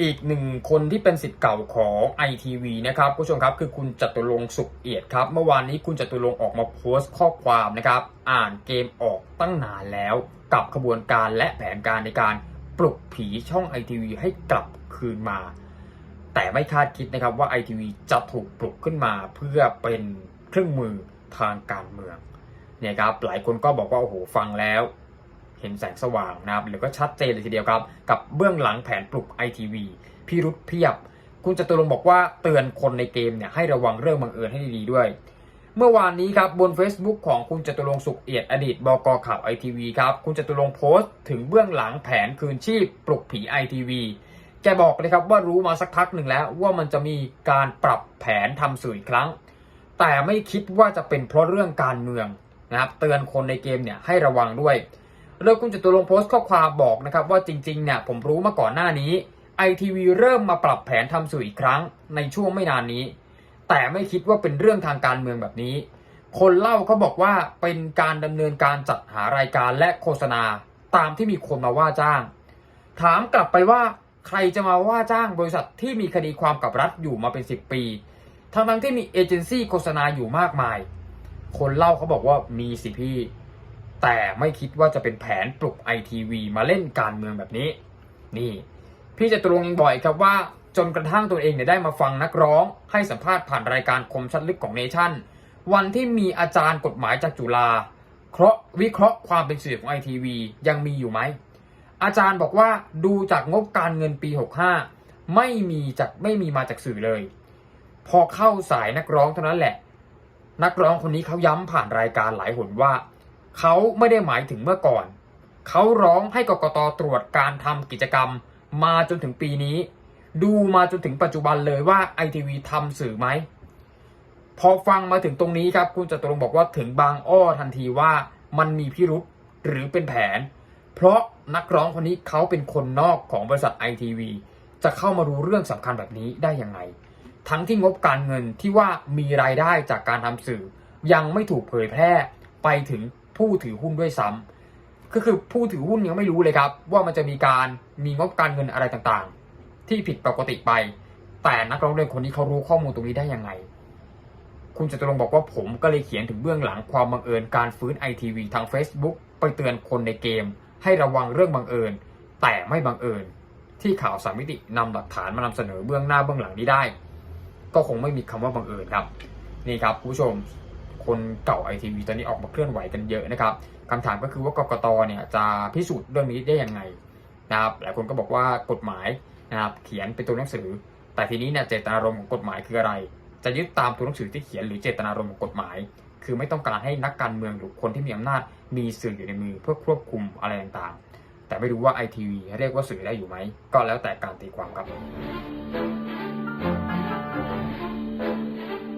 อีกหนึ่งคนที่เป็นสิทธิ์เก่าของ ITV นะครับผู้ชมครับคือคุณจตุรงสุขเอียดครับ เมื่อวานนี้คุณจตุรงออกมาโพสต์ข้อความนะครับ อ่านเกมออกตั้งนานแล้ว กับขบวนการและแผนการในการปลุกผีช่อง ITV ให้กลับคืนมา แต่ไม่คาดคิดนะครับว่า ITV จะถูกปลุกขึ้นมาเพื่อเป็นเครื่องมือทางการเมืองเนี่ยครับหลายคนก็บอกว่าโอ้โหฟังแล้ว เห็นแสงสว่างนะครับหรือก็ชัดเจนเลยทีเดียวครับ กับเบื้องหลังแผนปลุก ITV พี่รุธเพียบ คุณจตุรงค์บอกว่าเตือนคนในเกมเนี่ยให้ระวังเรื่องบังเอิญให้ดีๆด้วย เมื่อวานนี้ครับบน Facebook ของคุณจตุรงค์สุขเอียดอดีตบกข่าวไอทีวีครับคุณจตุรงค์โพสต์ถึงเบื้องหลังแผนคืนชีพปลุกผีไอทีวีแกบอกเลยครับว่ารู้มาสักพักหนึ่งแล้วว่ามันจะมีการปรับแผนทำสื่ออีกครั้ง แต่ไม่คิดว่าจะเป็นเพราะเรื่องการเมืองนะครับเตือนคนในเกมเนี่ยให้ระวังด้วย เริ่มคุณจตุรงค์โพสต์ข้อความบอกนะครับว่าจริงๆเนี่ยผมรู้มาก่อนหน้านี้ ITV เริ่มมาปรับแผนทำสื่ออีกครั้งในช่วงไม่นานนี้ แต่ไม่คิดว่าเป็นเรื่องทางการเมืองแบบนี้ คนเล่าเขาบอกว่าเป็นการดำเนินการจัดหารายการและโฆษณาตามที่มีคนมาว่าจ้าง ถามกลับไปว่าใครจะมาว่าจ้างบริษัทที่มีคดีความกับรัฐอยู่มาเป็น 10 ปี ทั้งทั้งๆที่มีเอเจนซี่โฆษณาอยู่มากมาย คนเล่าเขาบอกว่ามีสิพี่ แต่ไม่คิดว่าจะเป็นแผนปลุกไอทีวีมาเล่นการเมืองแบบนี้ นี่ พี่จะตรงบอกอีกครับว่าจนกระทั่งตัวเองเนี่ยได้มาฟังนักร้อง ให้สัมภาษณ์ผ่านรายการคมชัดลึกของเนชั่น วันที่มีอาจารย์กฎหมายจากจุฬาเคราะห์วิเคราะห์ความเป็นสื่อของไอทีวียังมีอยู่ไหม อาจารย์บอกว่าดูจากงบการเงินปี 65 ไม่มีจากไม่มีมาจากสื่อเลย พอเข้าสายนักร้องเท่านั้นแหละ นักร้องคนนี้เขาย้ำผ่านรายการหลายหนว่า เขาไม่ได้หมายถึงเมื่อก่อน เขาร้องให้กกตตรวจการทำกิจกรรม มาจนถึงปีนี้ ดูมาจนถึงปัจจุบันเลยว่าไอทีวีทำสื่อไหม พอฟังมาถึงตรงนี้ครับ คุณจตุรงบอกว่าถึงบางอ้อทันทีว่ามันมีพิรุษหรือเป็นแผน เพราะนักร้องคนนี้เขาเป็นคนนอกของบริษัทไอทีวีจะเข้ามารู้เรื่องสำคัญแบบนี้ได้ยังไง ทั้งที่งบการเงินที่ว่ามีรายได้จากการทำสื่อ ยังไม่ถูกเผยแพร่ไปถึง ผู้ถือหุ้นด้วยซ้ำก็คือผู้ถือหุ้นยังไม่รู้เลยครับ ว่ามันจะมีการมีงบการเงินอะไรต่างๆ ที่ผิดปกติไป แต่นักร้องเพลงคนนี้เขารู้ข้อมูลตรงนี้ได้ยังไง คุณจตุรงบอกว่าผมก็เลยเขียนถึงเบื้องหลังความบังเอิญการฟื้นไอทีวีทาง Facebook ไปเตือนคนในเกม ให้ระวังเรื่องบังเอิญ แต่ไม่บังเอิญ ที่ข่าวสามมิตินำหลักฐานมานำเสนอเบื้องหน้าเบื้องหลังนี้ได้ ก็คงไม่มีคำว่าบังเอิญครับ นี่ครับคุณผู้ชม คนเก่าไอทีวีตอนนี้ออกมาเคลื่อนไหวกันเยอะนะครับคำถามก็คือว่ากกตเนี่ยจะพิสูจน์เรื่องนี้ได้ยังไงนะครับหลายคนก็บอกว่ากฎหมายนะครับเขียนเป็นตัวหนังสือ แต่ทีนี้เนี่ยเจตนารมณ์ของกฎหมายคืออะไร จะยึดตามตัวหนังสือที่เขียนหรือเจตนารมณ์ของกฎหมาย คือไม่ต้องการให้นักการเมืองหรือคนที่มีอำนาจมีสื่ออยู่ในมือเพื่อควบคุมอะไรต่างๆ แต่ไม่รู้ว่าไอทีวีเรียกว่าสื่อได้อยู่ไหมก็แล้วแต่การตีความครับ